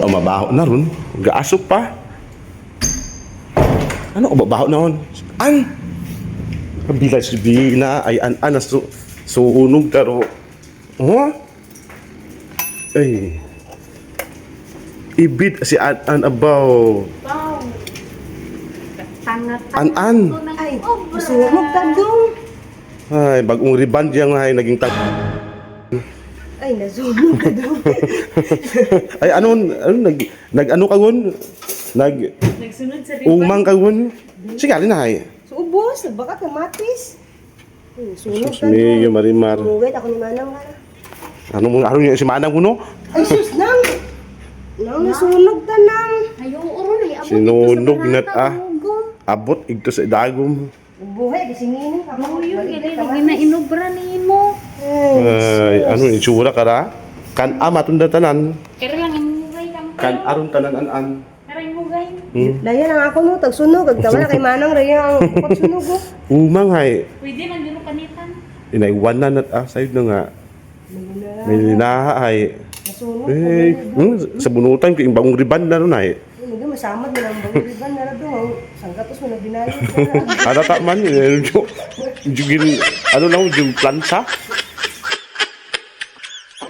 O mabaho na ron. Gaasok pa. Ano o mabaho na ron? An? Kabila si Bina ay an an na su suunog taro. Oh? Ay. Ibit si an an abaw. Tangat. An-an. Ay, sunog ka dong. Ay, bagong riband yang ay naging tag. Ay, nasunog ka dong. Ay ano ano nag nag ano ka gon? Nag Nagsunod sa umang ka gon. Sige, alin na ay. So, ubos, baka kamatis. Ay, sunog Sus ka dong. me, Marimar. Sumugay, ako ni Manang ka na. Ano mo ano yung si Manang kuno? Ay, sus, nang! Nang, nasunog ta nang. Ayaw, oro na. Abot Sinunog ito sa net, ah. ugong. Abot igto sa dagom. Buhay, kasi nginin ka. Mo yun, gali lagi na inobra ni mo. Ay, ano ni tsura ka ra? Kan ama tunda tanan. Kaya lang lang. Kan aron tanan an an. Imugay. Hmm. Dayan ang ako no, tagsunog. Agtawa na kay Manang, dayan ang pagsunog ko. Umang hay. Pwede man dito kanitan. Inaiwan na nat ah sayod na nga. May linaha ay. Nasunog. Eh, hmm, sa bunutan ko yung bagong riban na ron ay. Hindi, masamad na lang. Bagong riban na lang doon. Sangkatos mo na binayot. Ada tak man, eh, jo, jugin, ano lang, yung plansa.